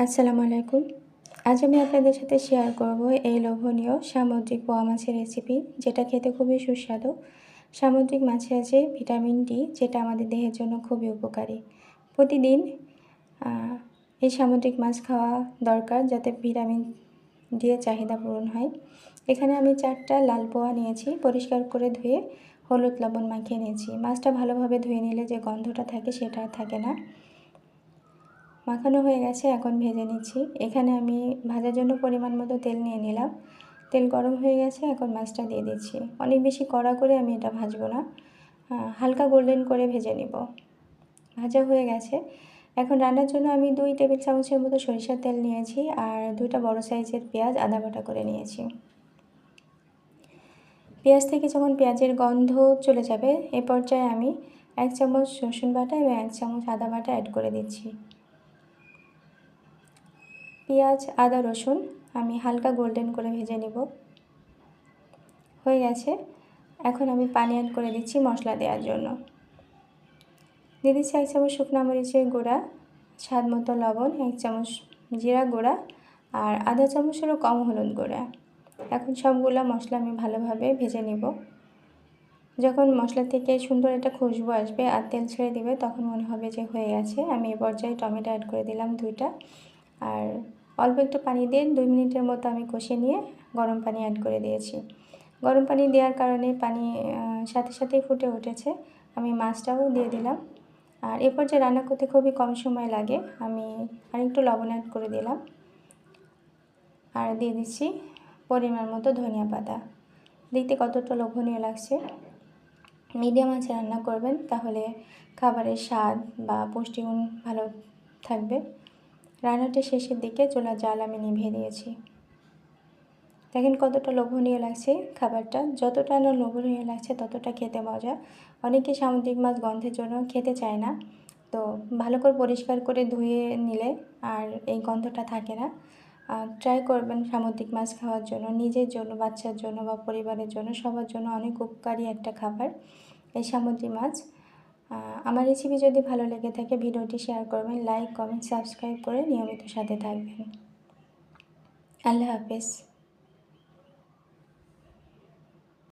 আসসালামু আলাইকুম। আজ আমি আপনাদের সাথে শেয়ার করব এই লোভনীয় সামুদ্রিক পোয়া মাছের রেসিপি যেটা খেতে খুবই সুস্বাদু। সামুদ্রিক মাছে আছে ভিটামিন ডি যেটা আমাদের দেহের জন্য খুবই উপকারী। প্রতিদিন এই সামুদ্রিক মাছ খাওয়া দরকার যাতে ভিটামিন ডি এর চাহিদা পূরণ হয়। এখানে আমি চারটা লাল পোয়া নিয়েছি, পরিষ্কার করে ধুয়ে হলুদ লবণ মাখিয়ে নিয়েছি। মাছটা ভালোভাবে ধুয়ে নিলে যে গন্ধটা থাকে সেটা আর থাকে না। মাখানো হয়ে গেছে, এখন ভেজে নিচ্ছি। এখানে আমি ভাজার জন্য পরিমাণ মতো তেল নিয়ে নিলাম। তেল গরম হয়ে গেছে, এখন মাছটা দিয়ে দিচ্ছি। অনেক বেশি কড়া করে আমি এটা ভাজবো না। হালকা গোল্ডেন করে ভেজে নিব। ভাজা হয়ে গেছে। এখন রান্নার জন্য আমি দুই টেবিল চামচের মতো সরিষার তেল নিয়েছি আর দুইটা বড় সাইজের পেঁয়াজ আদা বাটা করে নিয়েছি। পেঁয়াজ থেকে যখন পেঁয়াজের গন্ধ চলে যাবে, এ পর্যায়ে আমি এক চামচ রসুন বাটা এবং এক চামচ আদা বাটা অ্যাড করে দিচ্ছি। পেঁয়াজ, আদা, রসুন আমি হালকা গোল্ডেন করে ভেজে নিব। হয়ে গেছে। এখন আমি পানি অ্যাড করে দিচ্ছি মশলা দেওয়ার জন্য। দিয়ে দিচ্ছি এক চামচ শুকনো মরিচের গুঁড়া, স্বাদ মতো লবণ, এক চামচ জিরা গুঁড়া আর আধা চামচেরও কম হলুদ গুঁড়া। এখন সবগুলো মশলা আমি ভালোভাবে ভেজে নিব। যখন মশলা থেকে সুন্দর একটা খুশবু আসবে আর তেল ছেড়ে দিবে, তখন মনে হবে যে হয়ে গেছে। আমি এ পর্যায়ে টমেটো অ্যাড করে দিলাম দুইটা। আর অল্প একটু পানি দিয়ে দুই মিনিটের মতো আমি কষে নিয়ে গরম পানি অ্যাড করে দিয়েছি। গরম পানি দেওয়ার কারণে পানি সাথে সাথেই ফুটে উঠেছে। আমি মাছটাও দিয়ে দিলাম। আর এরপর যে রান্না করতে খুবই কম সময় লাগে। আমি আরেকটু লবণ অ্যাড করে দিলাম। আর দিয়ে দিচ্ছি পরিমাণ মতো ধনিয়া পাতা। দেখতে কতটা লোভনীয় লাগছে। মিডিয়াম আঁচে রান্না করবেন, তাহলে খাবারের স্বাদ বা পুষ্টিগুণ ভালো থাকবে। রান্নাটা শেষের দিকে চুলার জাল আমি নিভিয়ে দিয়েছি দেখেন কতটা লোভনীয় লাগছে খাবারটা। যতটা না লোভনীয় লাগছে, ততটা খেতে মজা। অনেকে সামুদ্রিক মাছ গন্ধের জন্য খেতে চায় না। তো ভালো করে পরিষ্কার করে ধুয়ে নিলে আর এই গন্ধটা থাকে না। ট্রাই করবেন সামুদ্রিক মাছ খাওয়ার জন্য, নিজের জন্য, বাচ্চার জন্য বা পরিবারের জন্য। সবার জন্য অনেক উপকারী একটা খাবার এই সামুদ্রিক মাছ। আমার রেসিপি যদি ভালো লেগে থাকে, ভিডিওটি শেয়ার করবেন লাইক কমেন্ট সাবস্ক্রাইব করে নিয়মিত সাথে থাকবেন। আল্লাহ হাফেজ।